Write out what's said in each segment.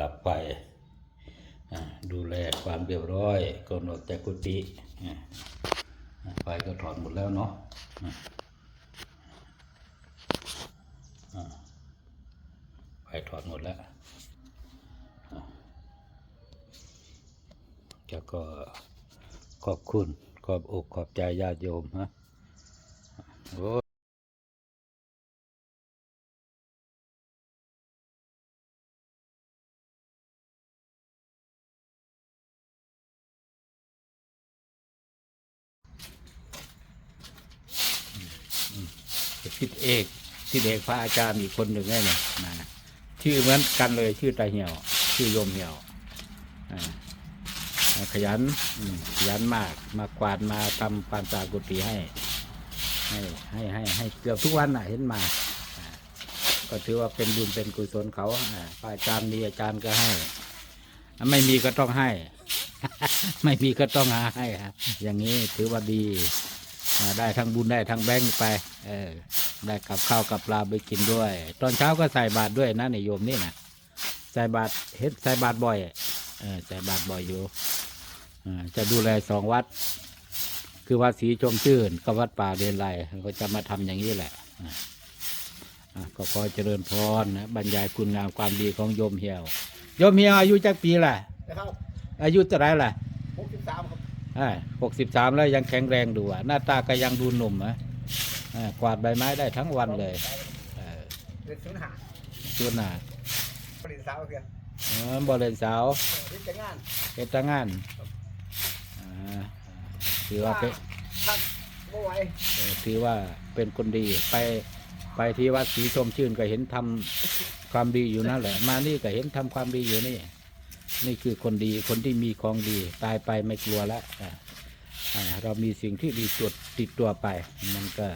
ดับไฟอ่าดูแลความเรียบร้อยก่อนออกจากกุฏิไฟก็ถอดหมดแล้วเนาะไฟถอดหมดแล้วอ่าแล้วก็ขอบคุณ ขอบอกขอบใจญาติโยมฮะโอ้ ทิศเอกทิศเอกพระอาจารย์อีกคนหนึ่งไงเนี่ยนะชื่อเหมือนกันเลยชื่อตาเหี่ยว ชื่อโยมเหี่ยวขยันขยันมากมากวาดมาทำความสะอาดกุฏิให้ ให้ให้ให้ให้เกือบทุกวันน่ะเห็นมา ก็ถือว่าเป็นบุญเป็นกุศลเขาอ่าพระอาจารย์มีอาจารย์ก็ให้ ไม่มีก็ต้องให้ ไม่มีก็ต้องหาให้ฮะอย่างนี้ถือว่าดีได้ทั้งบุญได้ทั้งแบงค์ไป เออ ได้กับข้าวกับปลาไปกินด้วย ตอนเช้าก็ใส่บาตรด้วยนะในโยมนี่นะใส่บาตรเฮ็ดใส่บาตรบ่อยเออใส่บาตรบ่อยอยู่อ่าจะดูแลสองวัด คือวัดศรีชมชื่นกับวัดป่าเรียนไรก็จะมาทำอย่างนี้แหละอ่าอ่าก็ขอเจริญพรนะบรรยายคุณงามความดีของโยมเหี่ยวโยมเหี่ยวอายุจักปีล่ะนะครับอายุเท่าไหรล่ะหกสิบสามครับหกสิบสามแล้วยังแข็งแรงดูอะหน้าตาก็ยังดูหนุ่มนะอ่า กวาดใบไม้ได้ทั้งวันเลยเออเรียนศูนย์หาชุดหน้าผลิตสาวเพียงเออบอลเลนสาวเรียนแต่งงานเฮ็ดแตางานอ่าถือว่าเป็นท่านบ่ไหวเออถือว่าเป็นคนดีไปไปที่วัดศรีชมชื่นก็เห็นทำความดีอยู่นั่นแหละ มานี่ก็เห็นทำความดีอยู่นี่ นี่คือคนดีคนที่มีของดี ตายไปไม่กลัวแล้วอ่าอ่าเรามีสิ่งที่ดีตดติดตัวไป มันก็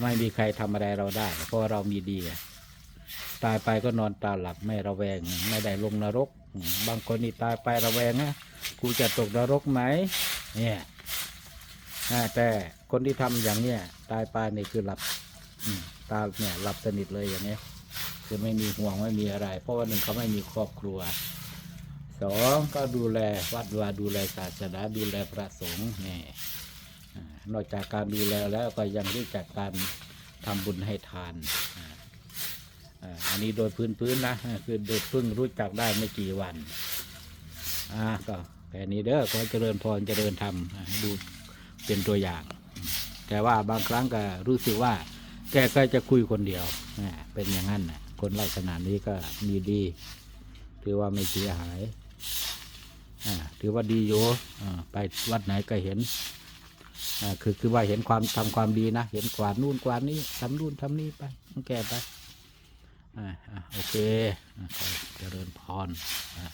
ไม่มีใครทำอะไรเราได้ เพราะเรามีดีตายไปก็นอนตาหลับไม่ระแวง ไม่ได้ลงนรก บางคนนี่ตายไประแวงนะกูจะตกนรกไหมเนี่ยแต่คนที่ทำอย่างเนี้ยตายไปนี่คือหลับตาเนี่ยหลับสนิทเลยอย่างเนี้ยคือไม่มีห่วงไม่มีอะไร เพราะว่าหนึ่งเขาไม่มีครอบครัวสองก็ดูแลวัดวาดูแลศาสนาดูแลพระสงฆ์นี่อ่า นอกจากการดูแลแล้วก็ยังรู้จักการทำบุญให้ทาน อันนี้โดยพื้นๆนะคือโดยเพิ่งรู้จักได้ไม่กี่วัน อ่าก็แค่นี้เด้อขอเจริญพรเจริญธรรมดูเป็นตัวอย่าง แต่ว่าบางครั้งก็รู้สึกว่า แกก็จะคุยคนเดียวเป็นอย่างนั้นนะคนลักษณะนี้ก็มีดี ถือว่าไม่เสียหายถือว่าดีอยู่ไปวัดไหนก็เห็น คือคือว่าเห็นความทำความดีนะ เห็นกวาดนู่นกวาดนี่ทำนู่นทำนี่ไปต้องแก้ไปอ่าโอเคขอเจริญพรอ่า